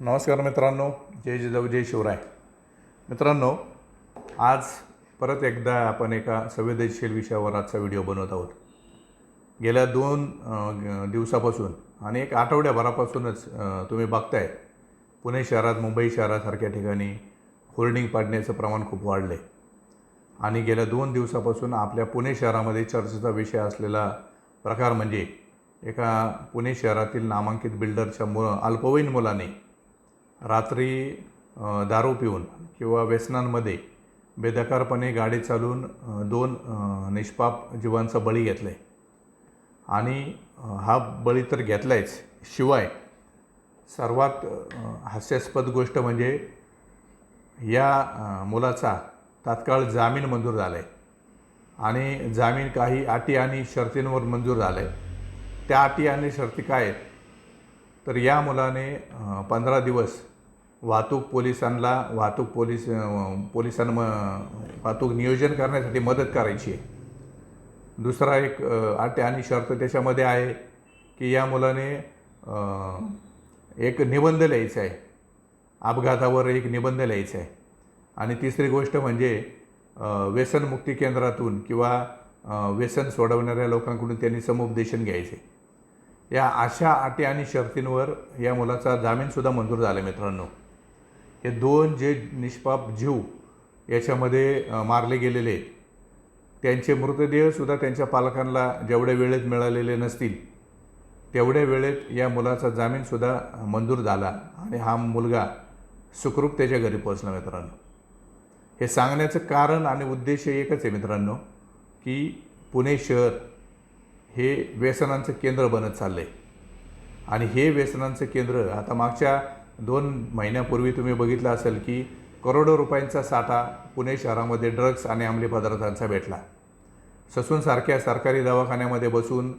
नमस्कार मित्रांनो जय जिजाऊ जय शिवराय. मित्रांनो आज परत एकदा आपण एका संवेदनशील विषयावर आजचा व्हिडिओ बनवत आहोत. गेल्या दोन दिवसापासून आणि एक आठवड्याभरापासूनच तुम्ही बघताय पुणे शहरात मुंबई शहरासारख्या ठिकाणी होर्डिंग पाडण्याचं प्रमाण खूप वाढलं आहे आणि गेल्या दोन दिवसापासून आपल्या पुणे शहरामध्ये चर्चेचा विषय असलेला प्रकार म्हणजे एका पुणे शहरातील नामांकित बिल्डरच्या मु अल्पवयीन मुलाने रात्री दारू पिऊन किंवा व्यसनांमध्ये बेदकारपणे गाडी चालवून दोन निष्पाप जीवांचा बळी घेतला आहे आणि हा बळी तर घेतला आहेच शिवाय सर्वात हास्यास्पद गोष्ट म्हणजे या मुलाचा तात्काळ जामीन मंजूर झाला आहे आणि जामीन काही अटी आणि शर्तींवर मंजूर झाला आहे त्या अटी आणि शर्ती काय आहेत? तर या मुलाने पंधरा दिवस वाहतूक पोलिसांना वाहतूक पोलीस पोलिसांम पोलिसांना वाहतूक नियोजन करण्यासाठी मदत करायची आहे. दुसरा एक अट आणि शर्त त्याच्यामध्ये आहे की या मुलाने एक निबंध लिहायचा आहे. अपघातावर एक निबंध लिहायचा आहे. आणि तिसरी गोष्ट म्हणजे व्यसनमुक्ती केंद्रातून किंवा व्यसन सोडवणाऱ्या लोकांकडून त्यांनी समुपदेशन घ्यायचे. या अशा अटी आणि शर्तींवर या मुलाचा जामीनसुद्धा मंजूर झाला मित्रांनो. हे दोन जे निष्पाप जीव याच्यामध्ये मारले गेलेले आहेत. त्यांचे मृतदेहसुद्धा त्यांच्या पालकांना जेवढ्या वेळेत मिळालेले नसतील तेवढ्या वेळेत या मुलाचा जामीनसुद्धा मंजूर झाला आणि हा मुलगा सुखरूप त्याच्या घरी पोहोचला मित्रांनो. हे सांगण्याचं कारण आणि उद्देश एकच आहे मित्रांनो की पुणे शहर हे व्यसनांचं केंद्र बनत चाललं आहे आणि हे व्यसनांचं केंद्र आता मागच्या दोन महिन्यापूर्वी तुम्ही बघितलं असेल की करोडो रुपयांचा साठा पुणे शहरामध्ये ड्रग्स आणि अंमली पदार्थांचा भेटला. ससूनसारख्या सरकारी दवाखान्यामध्ये बसून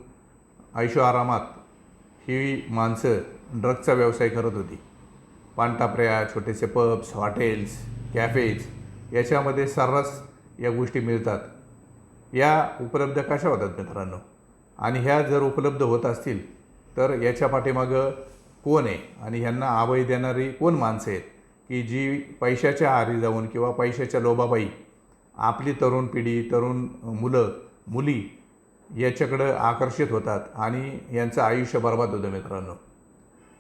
ऐशो आरामात ही माणसं ड्रग्सचा व्यवसाय करत होती. पानटापऱ्या छोटेसे पब्स हॉटेल्स कॅफेज याच्यामध्ये सर्रास या गोष्टी मिळतात. या उपलब्ध कशा होतात मित्रांनो? आणि ह्या जर उपलब्ध होत असतील तर याच्या पाठीमागं कोण आहे? आणि ह्यांना आभय देणारी कोण माणसं आहेत? की जी पैशाच्या आहारी जाऊन किंवा पैशाच्या लोभाबाई आपली तरुण पिढी तरुण मुलं मुली याच्याकडं आकर्षित होतात आणि यांचं आयुष्य बर्बाद होतं मित्रांनो.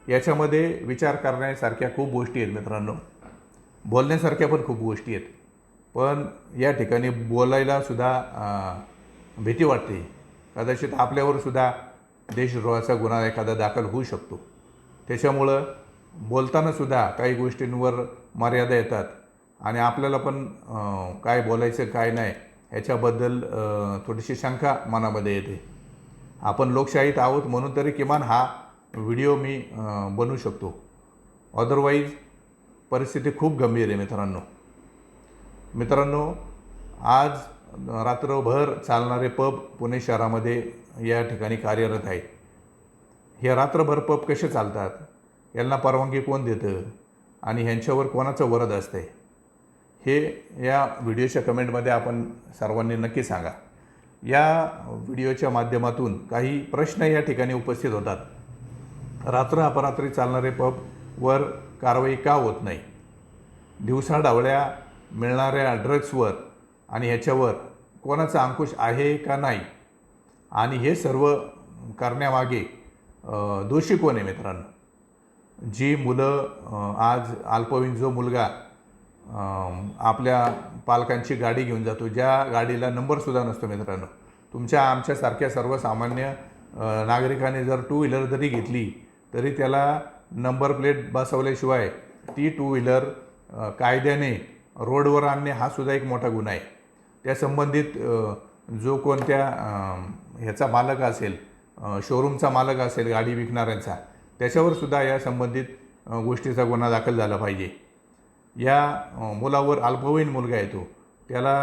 याच्यामध्ये विचार करण्यासारख्या खूप गोष्टी आहेत मित्रांनो. बोलण्यासारख्या पण खूप गोष्टी आहेत. पण या ठिकाणी बोलायला सुद्धा भीती वाटते. कदाचित आपल्यावर सुद्धा देशद्रोहाचा गुन्हा एखादा दाखल होऊ शकतो. त्याच्यामुळं बोलताना सुद्धा काही गोष्टींवर मर्यादा येतात आणि आपल्याला पण काय बोलायचं काय नाही ह्याच्याबद्दल थोडीशी शंका मनामध्ये येते. आपण लोकशाहीत आहोत म्हणून तरी किमान हा व्हिडिओ मी बनवू शकतो. अदरवाईज परिस्थिती खूप गंभीर आहे मित्रांनो. मित्रांनो आज रात्रभर चालणारे पब पुणे शहरामध्ये या ठिकाणी कार्यरत आहेत. हे रात्रभर पब कसे चालतात? यांना परवानगी कोण देतं? आणि ह्यांच्यावर कोणाचं वरद असते हे या व्हिडिओच्या कमेंटमध्ये आपण सर्वांनी नक्की सांगा. या व्हिडिओच्या माध्यमातून काही प्रश्न या ठिकाणी उपस्थित होतात. रात्र अपरात्री चालणारे पबवर कारवाई का होत नाही? दिवसाढवळ्या मिळणाऱ्या ड्रग्सवर आणि ह्याच्यावर कोणाचा अंकुश आहे का नाही? आणि हे सर्व करण्यामागे दोषी कोण आहे मित्रांनो? जी मुलं आज अल्पवयीन जो मुलगा आपल्या पालकांची गाडी घेऊन जातो ज्या गाडीला नंबरसुद्धा नसतो मित्रांनो. तुमच्या आमच्यासारख्या सर्वसामान्य नागरिकाने जर टू व्हीलर जरी घेतली तरी त्याला नंबर प्लेट बसवल्याशिवाय ती टू व्हीलर कायद्याने रोडवर आणणे हा सुद्धा एक मोठा गुन्हा आहे. त्या संबंधित जो कोणत्या ह्याचा मालक असेल शोरूमचा मालक असेल गाडी विकणाऱ्यांचा त्याच्यावर सुद्धा या संबंधित गोष्टीचा गुन्हा दाखल झाला पाहिजे. या मुलावर अल्पवयीन मुलगा येतो त्याला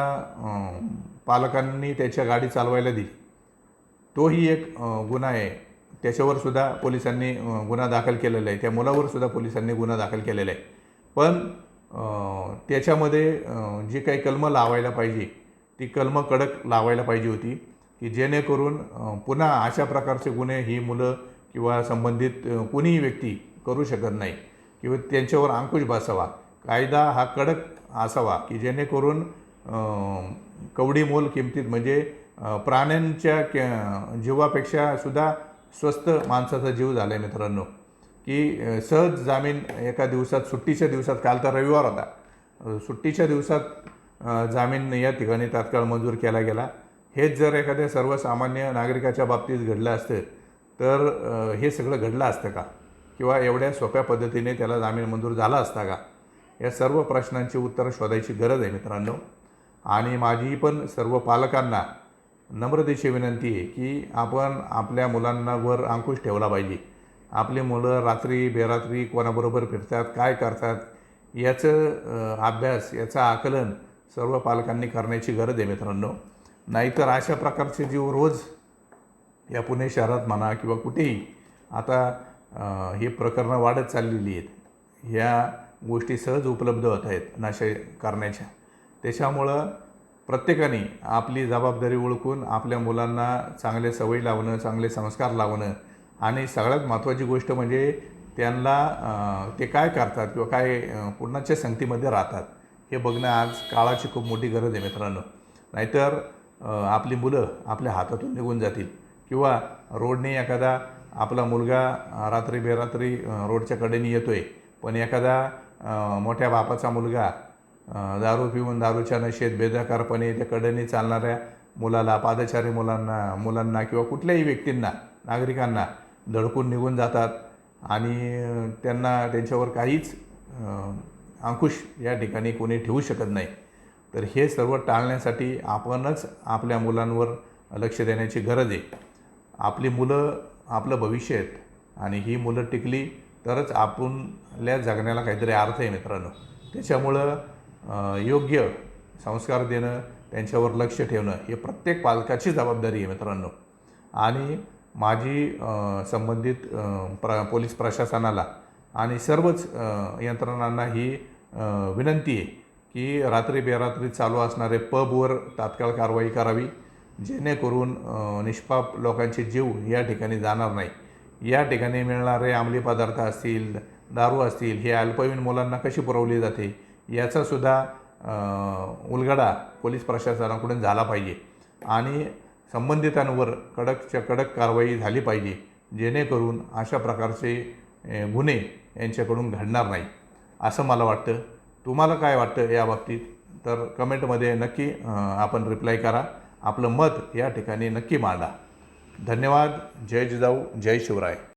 पालकांनी त्याच्या गाडी चालवायला दिली. तोही एक गुन्हा आहे. त्याच्यावर सुद्धा पोलिसांनी गुन्हा दाखल केलेला आहे. त्या मुलावर सुद्धा पोलिसांनी गुन्हा दाखल केलेला आहे. पण त्याच्यामध्ये जे जी काही कलमं लावायला पाहिजे ती कलमं कडक लावायला पाहिजे होती की जेणेकरून पुन्हा अशा प्रकारचे गुन्हे ही मुलं किंवा संबंधित कोणीही व्यक्ती करू शकत नाही. किंवा त्यांच्यावर अंकुश बसावा. कायदा हा कडक असावा की जेणेकरून कवडी मोल किमतीत म्हणजे प्राण्यांच्या के जीवापेक्षा सुद्धा स्वस्त माणसाचा जीव झाला आहे मित्रांनो. की सहज जामीन एका दिवसात सुट्टीच्या दिवसात काल तर रविवार होता. सुट्टीच्या दिवसात जामीन या ठिकाणी तात्काळ मंजूर केला गेला. हेच जर एखाद्या सर्वसामान्य नागरिकाच्या बाबतीत घडलं असतं तर हे सगळं घडलं असतं का? किंवा एवढ्या सोप्या पद्धतीने त्याला जामीन मंजूर झाला असता का? या सर्व प्रश्नांची उत्तरं शोधायची गरज आहे मित्रांनो. आणि माझी पण सर्व पालकांना नम्रतेची विनंती आहे की आपण आपल्या मुलांना वर अंकुश ठेवला पाहिजे. आपली मुलं रात्री बेरात्री कोणाबरोबर फिरतात काय करतात याचं अभ्यास याचं आकलन सर्व पालकांनी करण्याची गरज आहे मित्रांनो. नाहीतर अशा प्रकारचे जीव रोज या पुणे शहरात म्हणा किंवा कुठेही आता हे प्रकरणं वाढत चाललेली आहेत. ह्या गोष्टी सहज उपलब्ध होत आहेत नाशे करण्याच्या. त्याच्यामुळं प्रत्येकाने आपली जबाबदारी ओळखून आपल्या मुलांना चांगले सवयी लावणं चांगले संस्कार लावणं आणि सगळ्यात महत्त्वाची गोष्ट म्हणजे त्यांना ते काय करतात किंवा काय पूर्णाच्या संगतीमध्ये राहतात. हे बघणं आज काळाची खूप मोठी गरज आहे मित्रांनो. नाहीतर आपली मुलं आपल्या हातातून निघून जातील. किंवा रोडने एखादा आपला मुलगा रात्री बेरात्री रोडच्या कडेने येतो आहे पण एखादा मोठ्या बापाचा मुलगा दारू पिऊन दारूच्या नशेत बेदकारपणे त्या कडेने चालणाऱ्या मुलाला पादचारी मुलांना मुलांना किंवा कुठल्याही व्यक्तींना नागरिकांना धडकून निघून जातात. आणि त्यांना त्यांच्यावर काहीच अंकुश या ठिकाणी कोणी ठेवू शकत नाही. तर हे सर्व टाळण्यासाठी आपणच आपल्या मुलांवर लक्ष देण्याची गरज आहे. आपली मुलं आपलं भविष्य आहेत आणि ही मुलं टिकली तरच आपणल्या जगण्याला काहीतरी अर्थ आहे मित्रांनो. त्याच्यामुळं योग्य संस्कार देणं त्यांच्यावर लक्ष ठेवणं हे प्रत्येक पालकाची जबाबदारी आहे मित्रांनो. आणि माझी संबंधित प्र पोलीस प्रशासनाला आणि सर्वच यंत्रणांना ही विनंती आहे की रात्री बेरात्री चालू असणारे पबवर तात्काळ कारवाई करावी जेणेकरून निष्पाप लोकांचे जीव या ठिकाणी जाणार नाही. या ठिकाणी मिळणारे अंमली पदार्थ असतील दारू असतील हे अल्पवयीन मुलांना कशी पुरवली जाते याचासुद्धा उलगडा पोलीस प्रशासनाकडून झाला पाहिजे. आणि संबंधितांवर कडकच्या कडक कारवाई झाली पाहिजे जेणेकरून अशा प्रकारचे गुन्हे यांच्याकडून घडणार नाही. असं मला वाटतं. तुम्हाला काय वाटतं या बाबतीत? तर कमेंटमध्ये नक्की आपण रिप्लाय करा. आपलं मत या ठिकाणी नक्की मांडा. धन्यवाद. जय जिजाऊ. जय शिवराय.